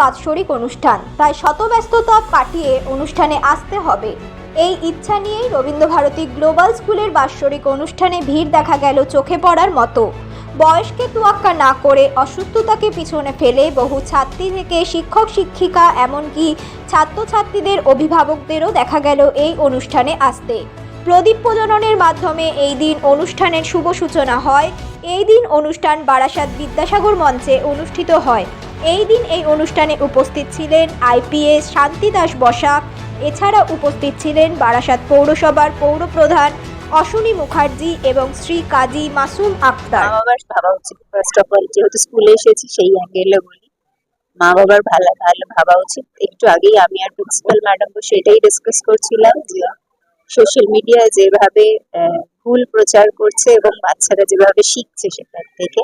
বাৎসরিক অনুষ্ঠান। তাই শতব্যস্ততা কাটিয়ে অনুষ্ঠানে আসতে হবে। এই ইচ্ছা নিয়েই রবীন্দ্রভারতী গ্লোবাল স্কুলের বাৎসরিক অনুষ্ঠানে ভিড় দেখা গেল চোখে পড়ার মতো। বয়সকে তোয়াক্কা না করে অসুস্থতাকে পিছনে ফেলে বহু ছাত্রী থেকে শিক্ষক, শিক্ষিকা, এমনকি ছাত্রছাত্রীদের অভিভাবকদেরও দেখা গেল এই অনুষ্ঠানে আসতে। প্রদীপ প্রজননের মাধ্যমে এই দিন অনুষ্ঠানের শুভ সূচনা হয়। এই দিন অনুষ্ঠান বারাসাত বিদ্যাসাগর মঞ্চে অনুষ্ঠিত হয়। এই দিন এই অনুষ্ঠানে উপস্থিত ছিলেন আইপিএস শান্তি দাস এছাড়া উপস্থিত ছিলেন বারাসাত পৌরসভার পৌরপ্রধান অশ্বিনী মুখার্জি এবং শ্রী কাজী মাসুম আক্তার। মা বাবার ভাবা উচিত ফার্স্ট অফ অল যেহেতু স্কুলে এসেছি, সেই অ্যাঙ্গেলে বলি। মা বাবার ভালো ভালো ভাবা উচিত। একটু আগেই আমি আর প্রিন্সিপাল ম্যাডাম সেটাই ডিসকাস করছিলাম যে সোশ্যাল মিডিয়ায় যেভাবে ভুল প্রচার করছে এবং বাচ্চারা যেভাবে শিখছে সেটার থেকে,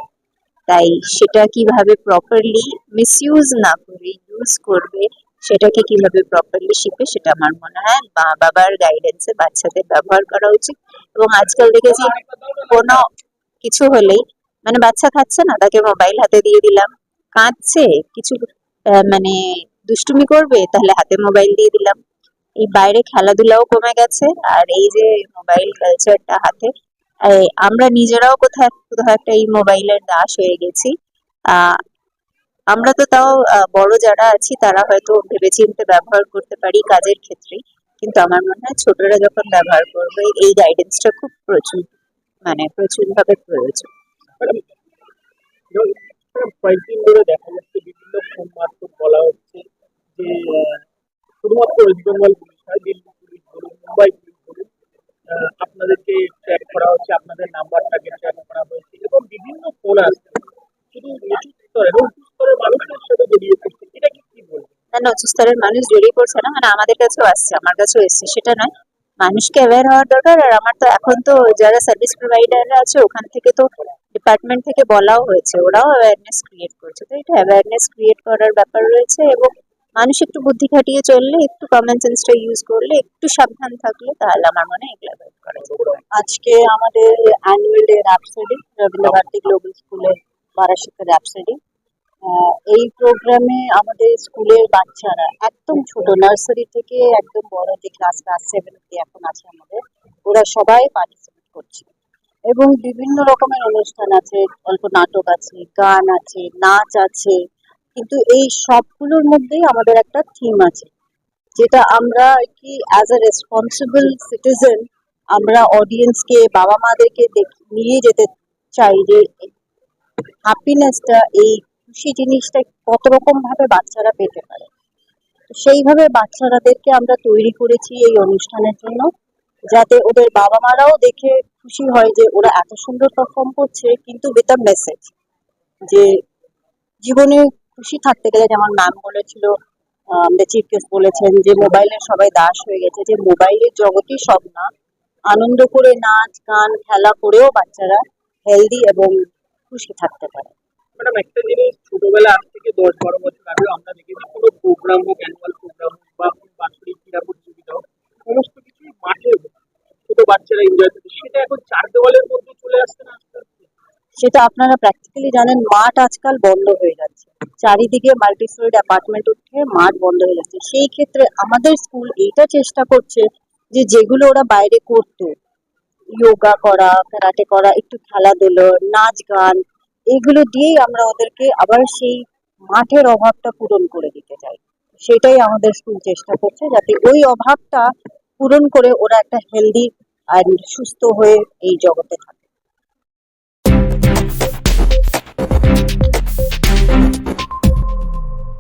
তাই সেটা কীভাবে প্রপারলি মিসইউজ না করে ইউজ করবে, সেটাকে কীভাবে প্রপারলি শিখবে সেটা আমার মনে হয় মা বাবার গাইডেন্সে বাচ্চাদের ব্যবহার করা উচিত। এবং আজকাল দেখেছি কোনো কিছু হলেই মানে বাচ্চা খাচ্ছে না, তাকে মোবাইল হাতে দিয়ে দিলাম, কাঁদছে, কিছু মানে দুষ্টুমি করবে, তাহলে হাতে মোবাইল দিয়ে দিলাম। এই বাইরে খেলাধুলাও কমে গেছে, আর এই যে মোবাইল কালচারটা হাতে আমরা নিজেরাও কোথাও কোথাও একটা এই মোবাইলের দাস হয়ে গেছি। আমরা তো তাও বড় যারা আছি, তারা হয়তো ভেবেচিন্তে ব্যবহার করতে পারি কাজের ক্ষেত্রে, কিন্তু আমার মনে হয় ছোটরা যখন ব্যবহার করবে, এই গাইডেন্সটা খুব প্রচুর মানে প্রচুর ভাবে প্রয়োজন দেখা যাচ্ছে বিভিন্ন ফোন মারফত বলা হচ্ছে যে আহ, বলুন আপনাদেরকে করা হচ্ছে, আপনাদের করা হয়েছে এবং বিভিন্ন ফোন আসছে শুধু নিচু স্তর এবং উঁচু স্তরের মানুষের সাথে জড়িয়ে পড়ছে। এটা কি কি বলবেন না উচ্চ স্তরের মানুষ জড়িয়ে পড়ছে না মানে আমাদের কাছেও আসছে, আমার কাছেও এসছে, সেটা নয়। মানুষকে অ্যাওয়্যার হওয়ার দরকার, আর আমার তো এখন তো যারা সার্ভিস প্রোভাইডাররা আছে, ওখান থেকে তো ডিপার্টমেন্ট থেকে বলাও হয়েছে, ওরাও অ্যাওয়ারনেস ক্রিয়েট করছে। তো এটা অ্যাওয়ারনেস ক্রিয়েট করার ব্যাপার রয়েছে এবং মানুষ একটু বুদ্ধি খাটিয়ে চললে, একটু কমন সেন্সটা ইউজ করলে, একটু সাবধান থাকলে তাহলে আমার মনে হয় এগুলো করা যাবে আজকে আমাদের annual day rhapsody Rabindrabharati global স্কুলের বারাসাতের র্যাপসডি এই প্রোগ্রামে আমাদের স্কুলের বাচ্চারা, একদম ছোট নার্সারি থেকে একদম বড় যে ক্লাস ক্লাস সেভেন অব্দি এখন আছে আমাদের, ওরা সবাই পার্টিসিপেট করছে। এবং বিভিন্ন রকমের অনুষ্ঠান আছে, অল্প নাটক আছে, গান আছে, নাচ আছে কিন্তু এই সবগুলোর মধ্যেই আমাদের একটা থিম আছে, যেটা আমরা কি অ্যাজ এ রেসপন্সিবল সিটিজেন আমরা অডিয়েন্সকে বাবা মাদেরকে নিয়ে যেতে চাই যে হ্যাপিনেসটা এই খুশি জিনিসটা কত রকম ভাবে বাচ্চারা পেতে পারে। সেইভাবে বাচ্চারাদেরকে আমরা তৈরি করেছি এই অনুষ্ঠানের জন্য, যাতে ওদের বাবা মারাও দেখে খুশি হয় যে ওরা এত সুন্দর পারফর্ম করছে, কিন্তু উইথ আ মেসেজ যে জীবনে খুশি থাকতে গেলে যেমন ম্যাম বলেছিল আমাদের চিফ গেস্ট বলেছেন যে মোবাইলের সবাই দাস হয়ে গেছে যে মোবাইলের জগতই সব না। আনন্দ করে নাচ গান খেলা করেও বাচ্চারা হেলদি এবং খুশি থাকতে পারে। ম্যাডাম একটা জিনিস ছোটবেলা আজ থেকে দশ বারো বছর আগে আমরা দেখেছি কোনো প্রোগ্রাম হোক অ্যানুয়াল প্রোগ্রাম হোক বা বাৎসরিক ক্রীড়া প্রতিযোগিতা হোক সমস্ত কিছুই মাঠে ছোট বাচ্চারা এনজয় করতো সেটা এখন চার দেওয়ালের মধ্যে চলে আসছে না সেটা আপনারা প্র্যাকটিক্যালি জানেন মাঠ আজকাল বন্ধ হয়ে চারিদিকে মাল্টি স্টোরিড অ্যাপার্টমেন্ট উঠে মাঠ বন্ধ হয়ে যাচ্ছে। সেই ক্ষেত্রে আমাদের স্কুল এইটা চেষ্টা করছে যে যেগুলো ওরা বাইরে করতো যোগা করা ক্যারাটে করা, একটু খেলাধুলো, নাচ গান, এগুলো দিয়েই আমরা ওদেরকে আবার সেই মাঠের অভাবটা পূরণ করে দিতে চাই। সেটাই আমাদের স্কুল চেষ্টা করছে যাতে ওই অভাবটা পূরণ করে ওরা একটা হেলদি আর সুস্থ হয়ে এই জগতে থাকে।